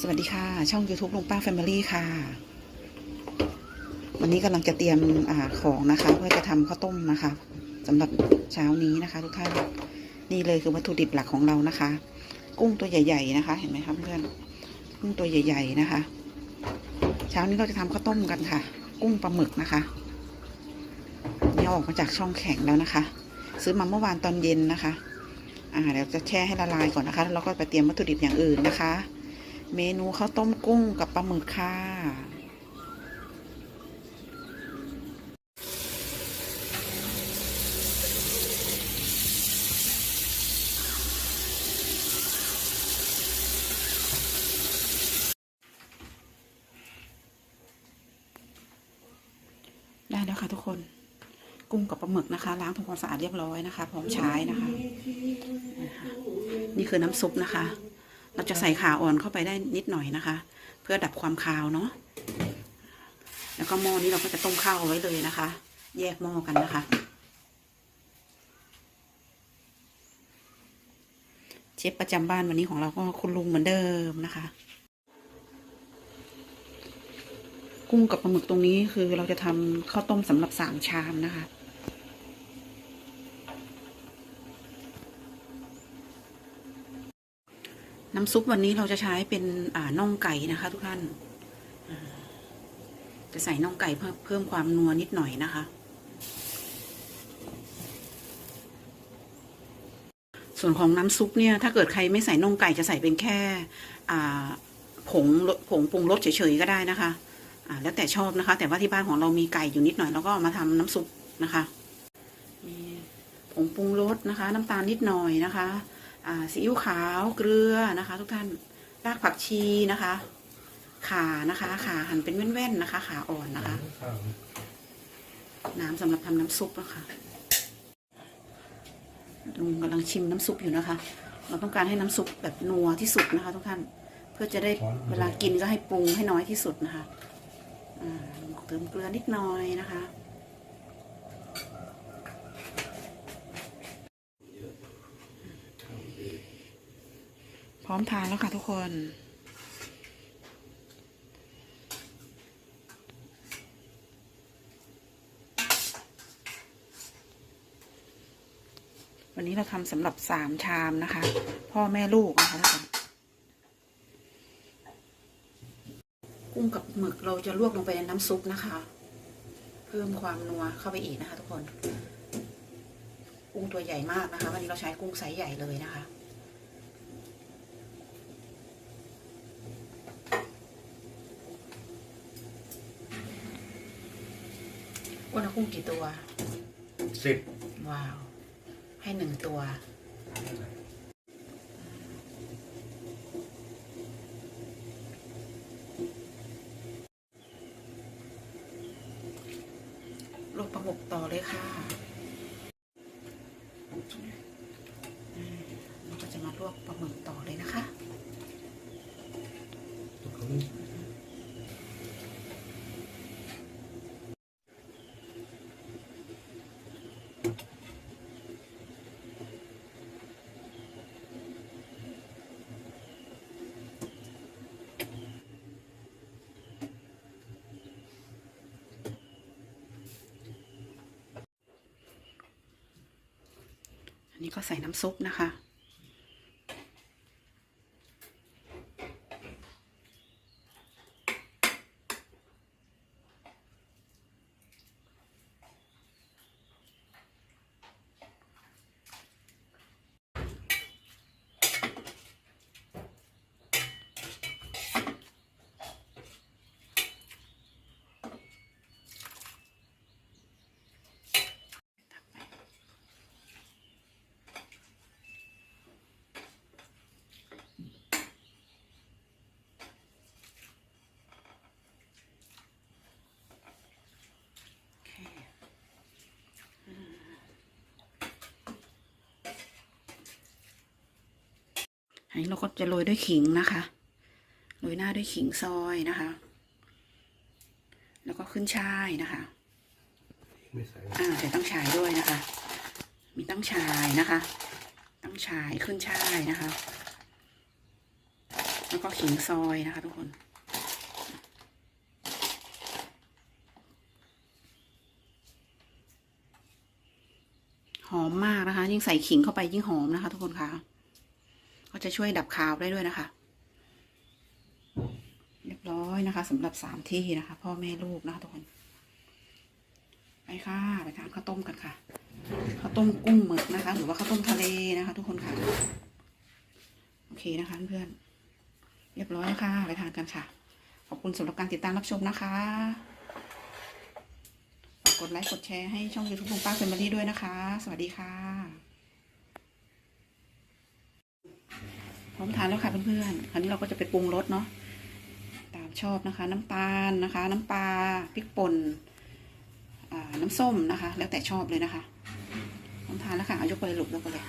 สวัสดีค่ะ ช่อง YouTube ลุงป้า Family ค่ะ วันนี้กำลังจะเตรียมอของนะคะ เพื่อจะทำข้าวต้มนะคะสำหรับเช้านี้นะคะ ทุกท่านนี่เลยคือวัตถุดิบหลักของเรานะคะ กุ้งตัวใหญ่ ๆ นะคะ เห็นไหมคะเพื่อนกุ้งตัวใหญ่ ๆ นะคะ เช้านี้เราจะทำข้าวต้มกันค่ะ กุ้งปลาหมึกนะคะนี่เอออกมาจากช่องแข็งแล้วนะคะ ซื้อมาเมื่อวานตอนเย็นนะคะอ่าเดี๋ยวจะแช่ให้ละลายก่อนนะคะแล้วเราก็ไปเตรียมวัตถุดิบอย่างอื่นนะคะ เมนูข้าวต้มกุ้งกับปลาหมึกค่ะ ได้แล้วค่ะทุกคน กุ้งกับปลาหมึกนะคะ ล้างทำความสะอาดเรียบร้อยนะคะ พร้อมใช้นะคะ นี่คือน้ำซุปนะคะ เราจะใส่ขาอ่อนเข้าไปได้นิดหน่อยนะคะ เพื่อดับความคาวเนาะแล้วก็หม้อนี้เราก็จะต้มข้าวไว้เลยนะคะ แยกหม้อกันนะคะ เชฟประจำบ้านวันนี้ของเราก็คุณลุงเหมือนเดิมนะคะ กุ้งกับปลาหมึกตรงนี้คือเราจะทำข้าวต้มสำหรับสามชามนะคะำซุปวันนี้เราจะใช้เป็นอ่าน่องไก่นะคะ ทุกท่าน จะใส่น่องไก่เพิ่มเพิ่มความนัวนิดหน่อยนะคะ ส่วนของน้ำซุปเนี่ย ถ้าเกิดใครไม่ใส่น่องไก่จะใส่เป็นแค่อ่าผงผงปรุงรสเฉยๆก็ได้นะคะอ่าแล้วแต่ชอบนะคะ แต่ว่าที่บ้านของเรามีไก่อยู่นิดหน่อยแล้วก็เอามาทำน้ำซุปนะคะ มีผงปรุงรสนะคะ น้ำตาลนิดหน่อยนะคะ ซีอิ๊วขาวเกลือนะคะ ทุกท่านรากผักชีนะคะข่านะคะข่าหั่นเป็นแว่นๆนะคะ ขาอ่อนนะคะ น้ำสำหรับทำน้ำซุปนะคะลุงกำลังชิมน้ำซุปอยู่นะคะ เราต้องการให้น้ำซุปแบบนัวที่สุดนะคะ ทุกท่านเพื่อจะได้เวลากินก็ให้ปรุงให้น้อยที่สุดนะคะอ่าเติมเกลือนิดหน่อยนะคะ พร้อมทานแล้วค่ะทุกคน วันนี้เราทำสำหรับสามชามนะคะ พ่อแม่ลูกนะคะทุกคนกุ้งกับหมึกเราจะลวกลงไปในน้ำซุปนะคะ เพิ่มความนัวเข้าไปอีกนะคะ ทุกคน กุ้งตัวใหญ่มากนะคะ วันนี้เราใช้กุ้งไซส์ใหญ่เลยนะคะ อ้วนเอากุ้งกี่ตัว สิบว้าว ให้หนึ่งตัวลวกปลาหมึกต่อเลยค่ะอืมเราก็จะมาลวกปลาหมึกต่อเลยนะคะ อันนี้ก็ใส่น้ำซุปนะคะ อันนี้เราก็จะโรยด้วยขิงนะคะโรยหน้าด้วยขิงซอยนะคะ แล้วก็ขึ้นช่ายนะคะไม่ใส่อ่าใส่ตั้งฉายด้วยนะคะ มีตั้งฉายนะคะ ตั้งฉายขึ้นช่ายนะคะ แล้วก็ขิงซอยนะคะ ทุกคนหอมมากนะคะ ยิ่งใส่ขิงเข้าไปยิ่งหอมนะคะ ทุกคนค่ะ ก็จะช่วยดับคาวได้ด้วยนะคะ เรียบร้อยนะคะสำหรับสามที่นะคะ พ่อแม่ลูกนะคะทุกคน ไปค่ะไปทานข้าวต้มกันค่ะข้าวต้มกุ้งหมึกนะคะ หรือว่าข้าวต้มทะเลนะคะ ทุกคนค่ะ โอเคนะคะ เพื่อนๆเรียบร้อยค่ะ ไปทานกันค่ะ ขอบคุณสำหรับการติดตามรับชมนะคะกกดไลค์กดแชร์ให้ช่องยูทูบลุงป้าเฟมิลี่ด้วยนะคะ สวัสดีค่ะ พร้อมทานแล้วค่ะเพื่อนๆ คราวนี้เราก็จะไปปรุงรสเนาะ ตามชอบนะคะ น้ำตาลนะคะ น้ำปลา พริกป่นน้ำส้มนะคะ แล้วแต่ชอบเลยนะคะพร้อมทานแล้วค่ะเอายกไปหลุบแล้วก็เลย